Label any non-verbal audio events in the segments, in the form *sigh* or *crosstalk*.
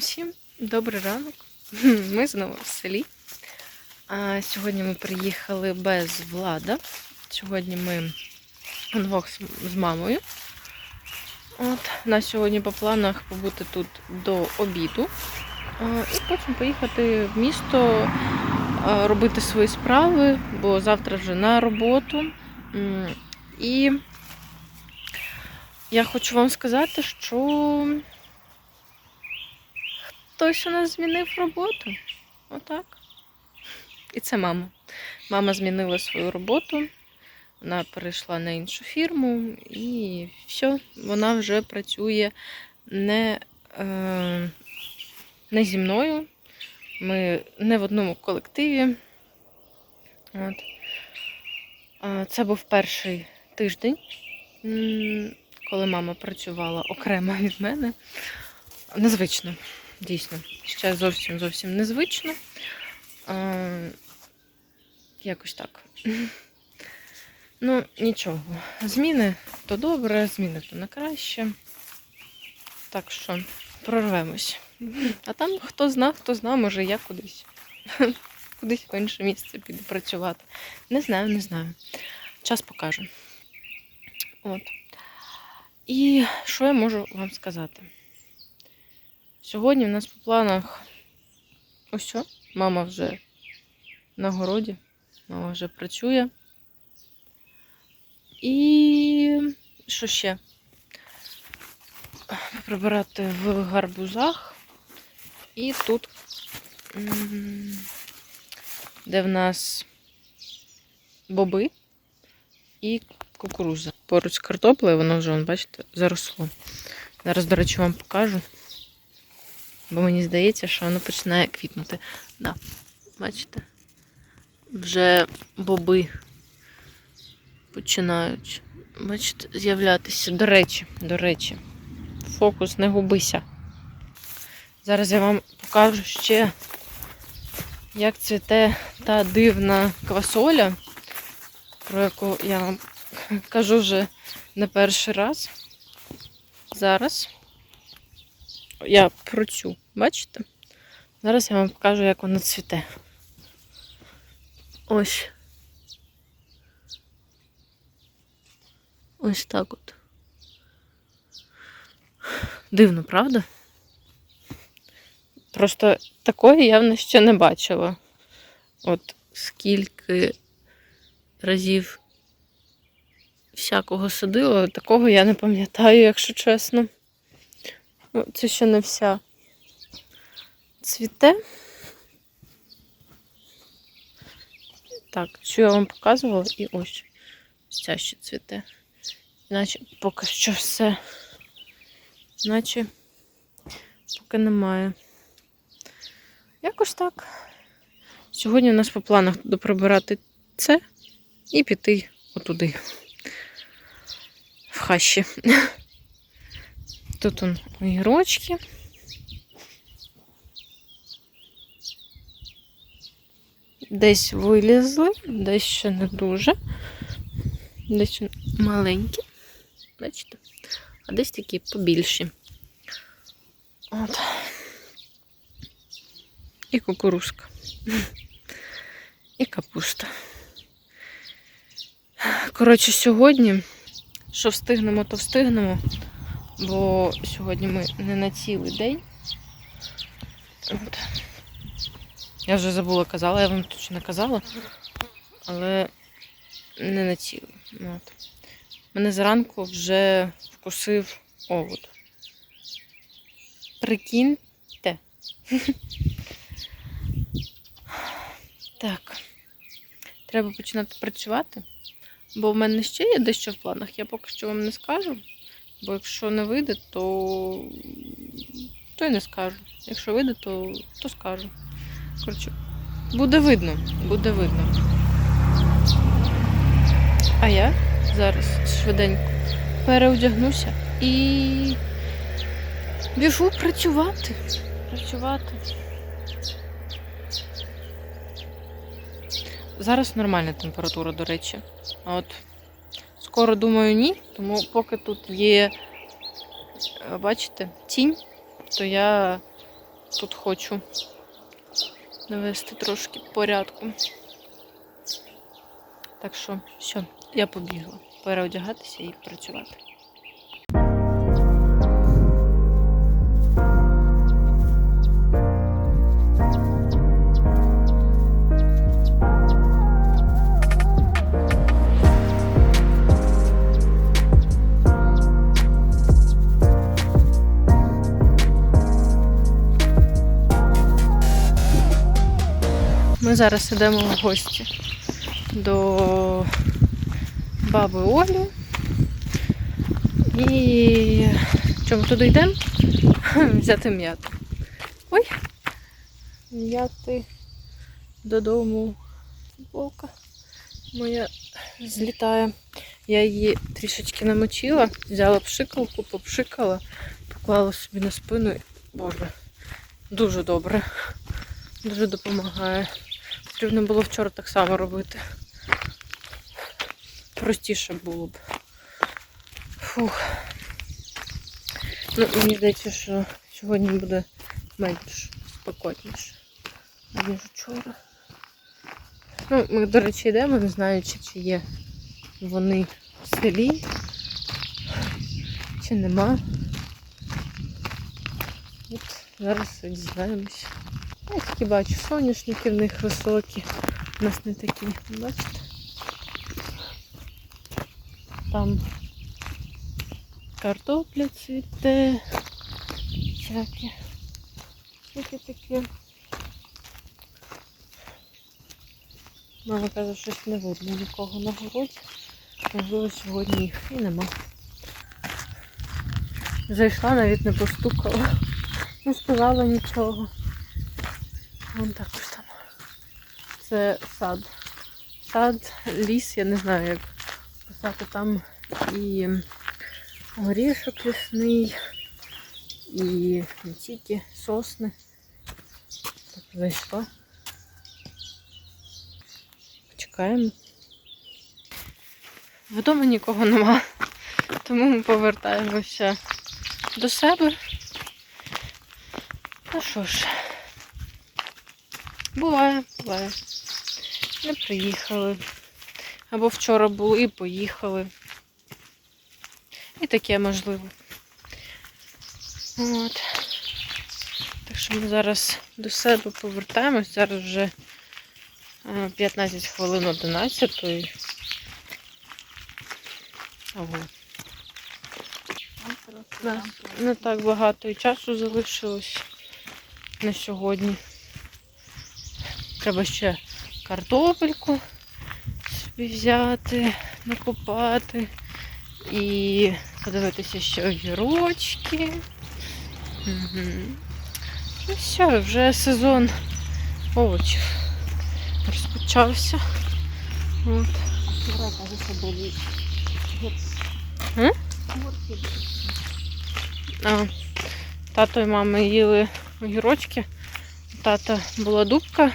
Всім добрий ранок. *laughs* Ми знову в селі. А сьогодні ми приїхали без влада. Сьогодні ми вдвох з- мамою. От, у нас сьогодні по планах побути тут до обіду. А, і потім поїхати в місто а, робити свої справи, бо завтра вже на роботу. І я хочу вам сказати, що хтось у нас змінив роботу. Отак. І це мама. Мама змінила свою роботу. Вона перейшла на іншу фірму і все, вона вже працює не, е, не зі мною. Ми не в одному колективі. От. Це був перший тиждень, коли мама працювала окремо від мене. Незвично, дійсно. Ще зовсім зовсім незвично. А, якось так. *laughs* Ну, нічого. Зміни то добре, зміни то на краще. Так що прорвемось. А там хто зна, хто зна, може я кудись. *laughs* Кудись в інше місце піду працювати. Не знаю, не знаю. Час покаже. От. І що я можу вам сказати? Сьогодні в нас по планах ось що. Мама вже на городі, мама вже працює. І що ще? Прибирати в гарбузах. І тут, де в нас боби і кукуруза. Поруч з картоплею, воно вже, бачите, заросло. Зараз, до речі, вам покажу. Бо мені здається, що воно починає квітнути. Да. Бачите? Вже боби починають, бачите, з'являтися. До речі, до речі, фокус, не губися. Зараз я вам покажу ще, як цвіте та дивна квасоля, про яку я вам *laughs* кажу вже не перший раз. Зараз я про цю, бачите? Зараз я вам покажу, як вона цвіте. Ось. Ось так от. Дивно, правда? Просто такої явно ще не бачила. От скільки разів всякого садила, такого я не пам'ятаю, якщо чесно. Ну, Це ще не вся цвіте. Так, що я вам показувала, і ось ця ще цвіте. Іначе поки що все. Іначе поки немає. Якось так. Сьогодні у нас по планах доприбирати це і піти отуди. В хащі. Тут он огірочки. Десь вилізли, десь ще не дуже. Десь маленькі. Бачите? А десь такі побільші. От. І кукурузка. І капуста. Коротше, сьогодні, що встигнемо, то встигнемо, бо сьогодні ми не на цілий день. От. Я вже забула, казала, я вам точно казала, але не на цілий. От. Мене зранку вже вкусив овод. Прикиньте. Так. Треба починати працювати, бо в мене ще є дещо в планах. Я поки що вам не скажу. Бо якщо не вийде, то, то й не скажу. Якщо вийде, то, то скажу. Коротше, буде видно, буде видно. А я зараз швиденько переодягнуся і біжу працювати. Працювати. Зараз нормальна температура, до речі. От скоро думаю, ні. Тому поки тут є, е, бачите, тінь, то я тут хочу навести трошки порядку. Так що, все, я побігла переодягатися і працювати. Ми зараз йдемо в гості до баби Олі. І чому туди йдемо? *laughs* Взяти м'яту. Ой! М'яти додому. Футболка моя злітає. Я її трішечки намочила, взяла пшикалку, попшикала, поклала собі на спину. Боже, дуже добре. Дуже допомагає. Потрібно було вчора так само робити. Простіше було б. Фух. Ну, мені здається, що сьогодні буде менш спокійніше, ніж вчора. Ну, ми, до речі, йдемо, не знаю, чи, чи є вони в селі, чи нема. От зараз дізнаємося. Я тільки бачу соняшники в них високі. У нас не такі, бачите? Там картопля цвіте, всяке. Всяке таке. Мама каже, щось не видно нікого на городі. Можливо, сьогодні їх і нема. Зайшла, навіть не постукала, не сказала нічого. Вон також там. Це сад. Сад, ліс, я не знаю, як писати там і горішок лісний, і не тільки сосни. Так, зайшла. Почекаємо. Вдома нікого нема, тому ми повертаємося до себе. Ну що ж. Буває, буває. Не приїхали. Або вчора були і поїхали. І таке можливо. От. Так що ми зараз до себе повертаємось. Зараз вже е, 15 хвилин 11. Ого. Нас не так багато і часу залишилось на сьогодні. Треба ще картопельку собі взяти, накопати і подивитися ще огірочки. Угу. Ну все, вже сезон овочів розпочався. От. А, тато і мама їли огірочки. Тата була дубка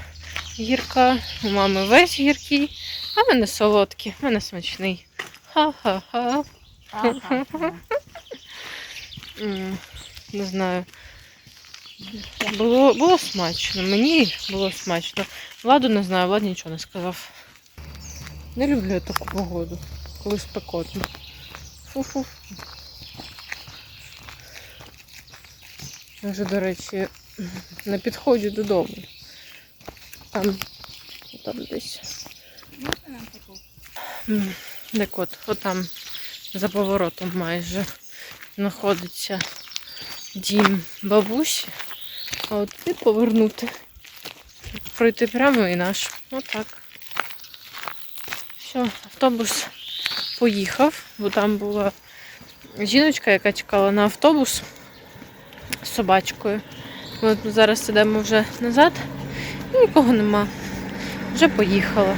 гірка, у мами весь гіркий, а в мене солодкий, в мене смачний. Ха-ха-ха. Не знаю. Було, було смачно. Мені було смачно. Владу не знаю, Влад нічого не сказав. Не люблю я таку погоду, коли спекотно. Фу-фу. Вже, до речі, на підході додому. Там, там десь. Можна нам отам за поворотом майже знаходиться дім бабусі. А от туди повернути. Пройти прямо і наш. Отак. Все, автобус поїхав, бо там була жіночка, яка чекала на автобус з собачкою. Ми зараз йдемо вже назад нікого нема. Вже поїхала.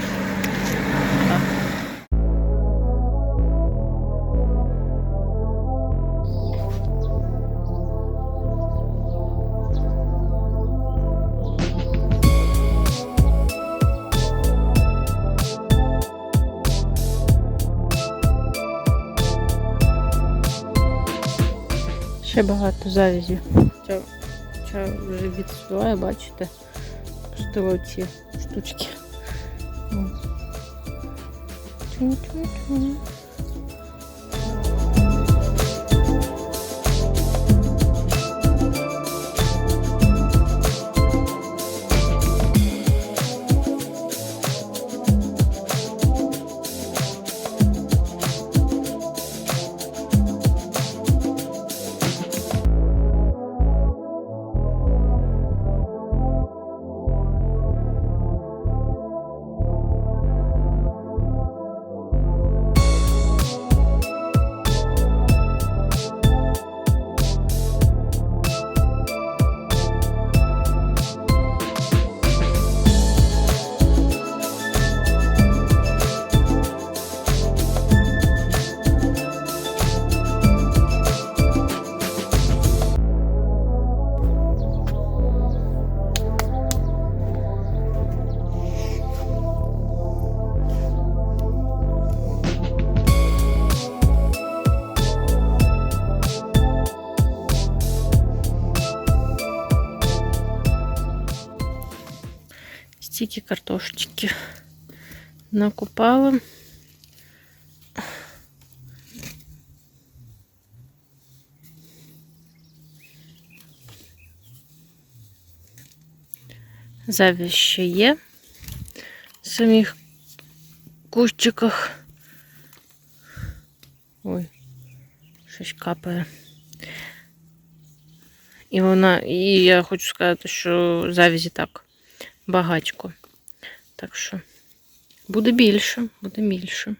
Ще багато завязів. Хоча хоча вже відсуває, бачите, пустила ці штучки. Тю-тю-тю. Стільки картошечки накупала. Завість ще є в самих кущиках. Ой, щось капає. І вона, і я хочу сказати, що завізі так багатько. Так що буде більше, буде більше.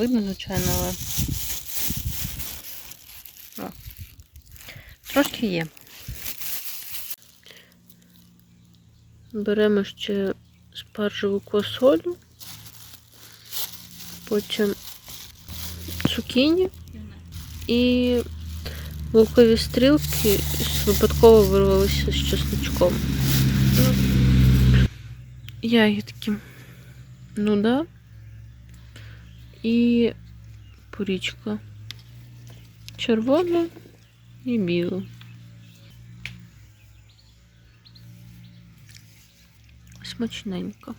Видно, звичайно, але. О. Трошки є. Беремо ще спаржеву квасолю, потім цукіні і лукові стрілки випадково вирвалися з чесночком. Ну, ягідки. Ну да. І порічка. Червона і біла. Смачненько.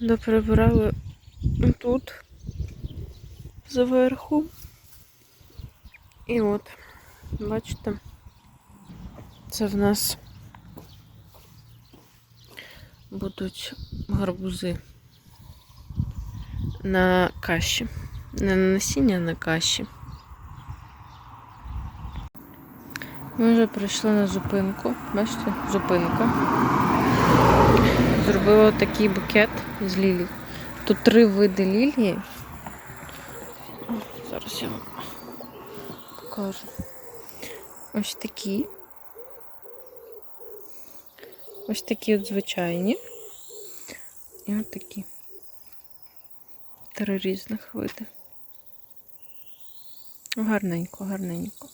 Доприбирали тут зверху. І от, бачите, це в нас будуть гарбузи на каші. Не на насіння, а на каші. Ми вже прийшли на зупинку. Бачите, зупинка. Зробила такий букет з лілій. Тут три види лілії. Зараз я вам покажу. Ось такі. Ось такі от звичайні. І от такі. Три різних види. Гарненько, гарненько.